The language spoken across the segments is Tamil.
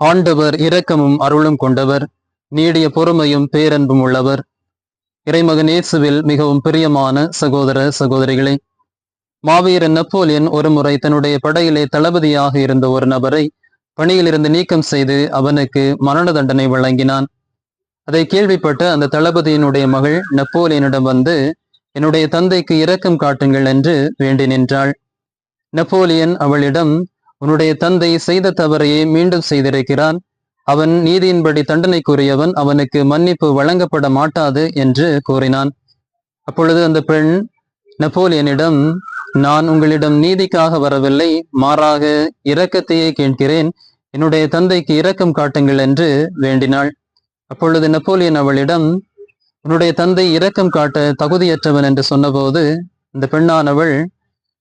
ஆண்டவர் இரக்கமும் அருளும் கொண்டவர். நீடிய பொறுமையும் பேரன்பும் உள்ளவர். இறைமகன் இயேசுவில் மிகவும் பிரியமான சகோதர சகோதரிகளே மாவீரன் நெப்போலியன் ஒருமுறை தன்னுடைய படையிலே தளபதியாக இருந்த ஒரு நபரை பணியிலிருந்து நீக்கம் செய்து அவனுக்கு மரண தண்டனை வழங்கினான். அதை கேள்விப்பட்ட அந்த தளபதியினுடைய மகள் நெப்போலியனிடம் வந்து என்னுடைய தந்தைக்கு இரக்கம் காட்டுங்கள் என்று வேண்டி நின்றாள். நெப்போலியன் அவளிடம் உன்னுடைய தந்தை செய்த தவறையே மீண்டும் செய்திருக்கிறான். அவன் நீதியின்படி தண்டனைக்குரியவன் அவனுக்கு மன்னிப்பு வழங்கப்பட மாட்டாது என்று கூறினான். அப்பொழுது அந்த பெண் நெப்போலியனிடம் நான் உங்களிடம் நீதிக்காக வரவில்லை மாறாக இரக்கத்தையே கேட்கிறேன். என்னுடைய தந்தைக்கு இரக்கம் காட்டுங்கள் என்று வேண்டினாள். அப்பொழுது நெப்போலியன் அவளிடம் உன்னுடைய தந்தை இரக்கம் காட்ட தகுதியற்றவன் என்று சொன்னபோது இந்த பெண்ணானவள்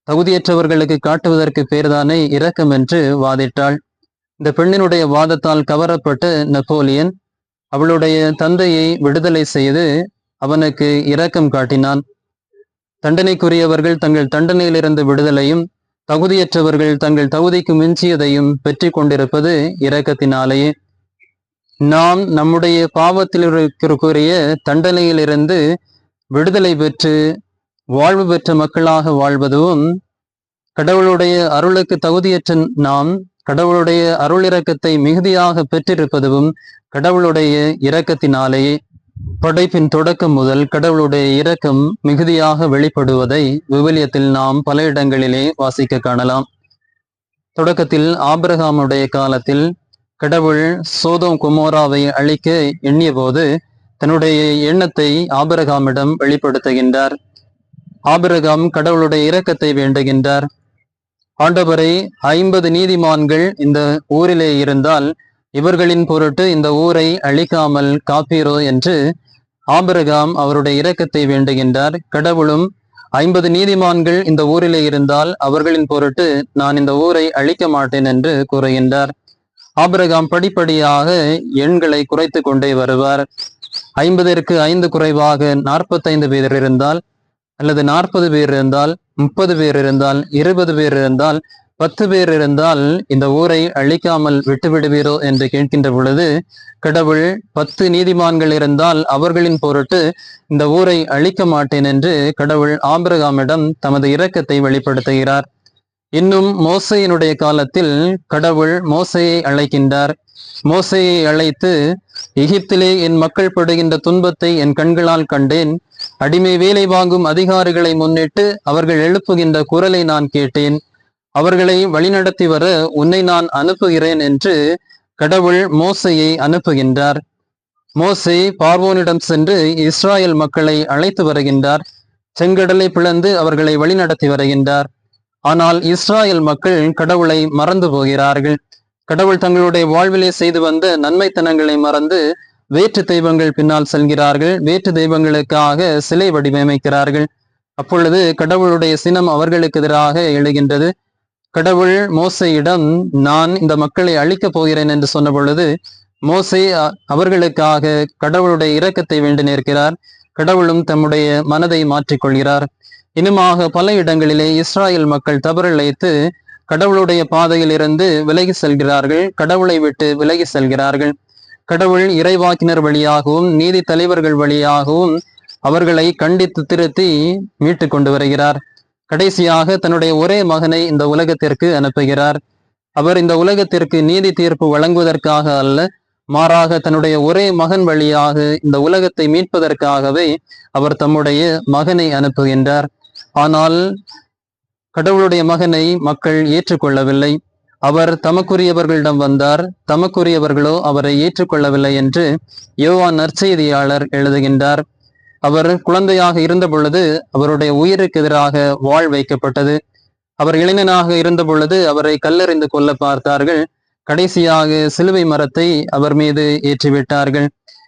தகுதியற்றவர்களுக்கு காட்டுவதற்கு பேர்தானே இரக்கம் என்று வாதிட்டாள். இந்த பெண்ணினுடைய வாதத்தால் கவரப்பட்ட நெப்போலியன் அவளுடைய தந்தையை விடுதலை செய்து அவனுக்கு இரக்கம் காட்டினான். தண்டனைக்குரியவர்கள் தங்கள் தண்டனையிலிருந்து விடுதலையும் தகுதியற்றவர்கள் தங்கள் தகுதிக்கு மிஞ்சியதையும் பெற்றி கொண்டிருப்பது இரக்கத்தினாலேயே. நாம் நம்முடைய பாவத்தில் இருக்கக்கூடிய தண்டனையிலிருந்து விடுதலை பெற்று வாழ்வு பெற்ற மக்களாக வாழ்வதும் கடவுளுடைய அருளுக்கு தகுதியற்ற நாம் கடவுளுடைய அருளிரக்கத்தை மிகுதியாக பெற்றிருப்பதும் கடவுளுடைய இரக்கத்தினாலே படைப்பின் தொடக்கம் முதல் கடவுளுடைய இரக்கம் மிகுதியாக வெளிப்படுவதை விவிலியத்தில் நாம் பல இடங்களிலே வாசிக்க காணலாம். தொடக்கத்தில் ஆபிரகாமுடைய காலத்தில் கடவுள் சோதோம் குமோராவை அழிக்க எண்ணிய போது தன்னுடைய எண்ணத்தை ஆபிரகாமிடம் வெளிப்படுத்துகின்றார். ஆபிரகாம் கடவுளுடைய இரக்கத்தை வேண்டுகின்றார். ஆண்டவரை ஐம்பது நீதிமான்கள் இந்த ஊரிலே இருந்தால் இவர்களின் பொருட்டு இந்த ஊரை அழிக்காமல் காப்பீரோ என்று ஆபிரகாம் அவருடைய இரக்கத்தை வேண்டுகின்றார். கடவுளும் ஐம்பது நீதிமான்கள் இந்த ஊரிலே இருந்தால் அவர்களின் பொருட்டு நான் இந்த ஊரை அழிக்க மாட்டேன் என்று கூறுகின்றார். ஆபிரகாம் படிப்படியாக எண்களை குறைத்து கொண்டே வருவார். ஐம்பதற்கு ஐந்து குறைவாக நாற்பத்தைந்து பேர் இருந்தால் அல்லது நாற்பது பேர் இருந்தால் முப்பது பேர் இருந்தால் இருபது பேர் இருந்தால் பத்து பேர் இருந்தால் இந்த ஊரை அழிக்காமல் விட்டுவிடுவீரோ என்று கேட்கின்ற பொழுது கடவுள் பத்து நீதிமான்கள் இருந்தால் அவர்களின் பொருட்டு இந்த ஊரை அழிக்க மாட்டேன் என்று கடவுள் ஆபிரகாமிடம் தமது இரக்கத்தை வெளிப்படுத்துகிறார். இன்னும் மோசையினுடைய காலத்தில் கடவுள் மோசையை அழைக்கின்றார். மோசையை அழைத்து எகிப்திலே என் மக்கள் படுகின்ற துன்பத்தை என் கண்களால் கண்டேன். அடிமை வேலை வாங்கும் அதிகாரிகளை முன்னிட்டு அவர்கள் எழுப்புகின்ற குரலை நான் கேட்டேன். அவர்களை வழிநடத்தி வர உன்னை நான் அனுப்புகிறேன் என்று கடவுள் மோசையை அனுப்புகின்றார். மோசை பார்வோனிடம் சென்று இஸ்ராயல் மக்களை அழைத்து வருகின்றார். செங்கடலை பிளந்து அவர்களை வழிநடத்தி வருகின்றார். ஆனால் இஸ்ராயல் மக்கள் கடவுளை மறந்து போகிறார்கள். கடவுள் தங்களுடைய வாழ்விலே செய்து வந்த நன்மைத்தனங்களை மறந்து வேற்று தெய்வங்கள் பின்னால் செல்கிறார்கள். வேற்று தெய்வங்களுக்காக சிலை வடிவமைக்கிறார்கள். அப்பொழுது கடவுளுடைய சினம் அவர்களுக்கு எதிராக எழுகின்றது. கடவுள் மோசையிடம் நான் இந்த மக்களை அழிக்கப் போகிறேன் என்று சொன்ன பொழுது மோசை அவர்களுக்காக கடவுளுடைய இரக்கத்தை வேண்டி நிற்கிறார். கடவுளும் தம்முடைய மனதை மாற்றிக்கொள்கிறார். இனிமாக பல இடங்களிலே இஸ்ராயல் மக்கள் தவறிழைத்து கடவுளுடைய பாதையில் இருந்து விலகி செல்கிறார்கள். கடவுளை விட்டு விலகி செல்கிறார்கள். கடவுள் இறைவாக்கினர் வழியாகவும் நீதி தலைவர்கள் வழியாகவும் அவர்களை கண்டித்து திருத்தி மீட்டு கொண்டு வருகிறார். கடைசியாக தன்னுடைய ஒரே மகனை இந்த உலகத்திற்கு அனுப்புகிறார். அவர் இந்த உலகத்திற்கு நீதி தீர்ப்பு வழங்குவதற்காக அல்ல மாறாக தன்னுடைய ஒரே மகன் வழியாக இந்த உலகத்தை மீட்பதற்காகவே அவர் தம்முடைய மகனை அனுப்புகின்றார். ஆனால் கடவுளுடைய மகனை மக்கள் ஏற்றுக்கொள்ளவில்லை. அவர் தமக்குரியவர்களிடம் வந்தார். தமக்குரியவர்களோ அவரை ஏற்றுக்கொள்ளவில்லை என்று யோவான் நற்செய்தியாளர் எழுதுகின்றார். அவர் குழந்தையாக இருந்த பொழுது அவருடைய உயிருக்கு எதிராக வாழ் வைக்கப்பட்டது. அவர் இளைஞனாக இருந்த பொழுது அவரை கல்லறிந்து கொல்ல பார்த்தார்கள். கடைசியாக சிலுவை மரத்தை அவர் மீது ஏற்றிவிட்டார்கள்.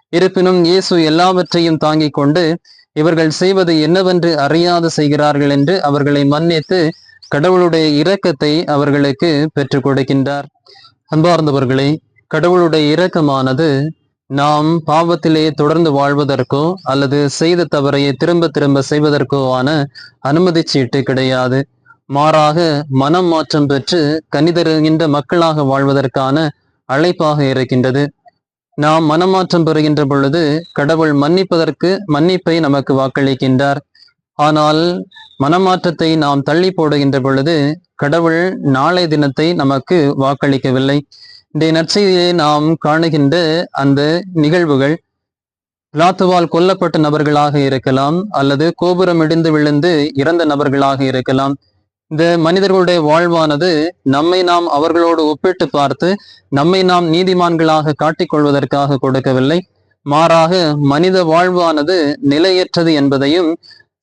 இருப்பினும் இயேசு எல்லாவற்றையும் தாங்கிக் கொண்டு இவர்கள் செய்வது என்னவென்று அறியாது செய்கிறார்கள் என்று அவர்களை மன்னித்து கடவுளுடைய இரக்கத்தை அவர்களுக்கு பெற்றுக் கொடுக்கின்றார். அன்பார்ந்தவர்களே கடவுளுடைய இரக்கமானது நாம் பாவத்திலே தொடர்ந்து வாழ்வதற்கோ அல்லது செய்த தவறையை திரும்ப திரும்ப செய்வதற்கோ ஆன அனுமதி சீட்டு கிடையாது. மாறாக மனம் மாற்றம் பெற்று கனிதருகின்ற மக்களாக வாழ்வதற்கான அழைப்பாக இருக்கின்றது. நாம் மனமாற்றம் பெறுகின்ற பொழுது கடவுள் மன்னிப்பதற்கு மன்னிப்பை நமக்கு வாக்களிக்கின்றார். ஆனால் மனமாற்றத்தை நாம் தள்ளி போடுகின்ற பொழுது கடவுள் நாளை தினத்தை நமக்கு வாக்களிக்கவில்லை. இந்த நற்செய்தியை நாம் காணுகின்ற அந்த நிகழ்வுகள் பிளாத்துவால் கொல்லப்பட்ட நபர்களாக இருக்கலாம் அல்லது கோபுரம் இடிந்து விழுந்து இறந்த நபர்களாக இருக்கலாம். இந்த மனிதர்களுடைய வாழ்வானது நம்மை நாம் அவர்களோடு ஒப்பிட்டு பார்த்து நம்மை நாம் நீதிமான்களாக காட்டிக்கொள்வதற்காக கொடுக்கவில்லை. மாறாக மனித வாழ்வானது நிலையற்றது என்பதையும்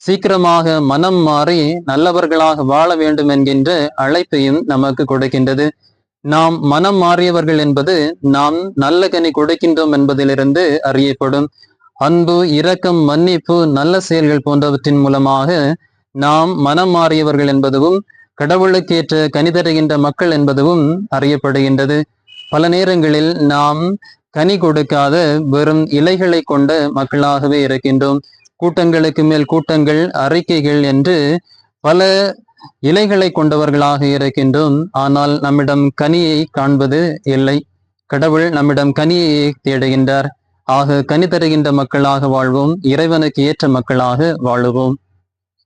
சீக்கிரமாக மனம் மாறி நல்லவர்களாக வாழ வேண்டும் என்கின்ற அழைப்பையும் நமக்கு கொடுக்கின்றது. நாம் மனம் மாறியவர்கள் என்பது நாம் நல்ல கனி கொடுக்கின்றோம் என்பதிலிருந்து அறியப்படும். அன்பு இரக்கம் மன்னிப்பு நல்ல செயல்கள் போன்றவற்றின் மூலமாக நாம் மனம் மாறியவர்கள் என்பதுவும் கடவுளுக்கேற்ற கனி தருகின்ற மக்கள் என்பதுவும் அறியப்படுகின்றது. பல நேரங்களில் நாம் கனி கொடுக்காத வெறும் இலைகளை கொண்ட மக்களாகவே இருக்கின்றோம். கூட்டங்களுக்கு மேல் கூட்டங்கள் அறிக்கைகள் என்று பல இலைகளை கொண்டவர்களாக இருக்கின்றோம். ஆனால் நம்மிடம் கனியை காண்பது இல்லை. கடவுள் நம்மிடம் கனியை தேடுகின்றார். ஆக கனி தருகின்ற மக்களாக வாழ்வோம். இறைவனுக்கு ஏற்ற மக்களாக வாழுவோம்.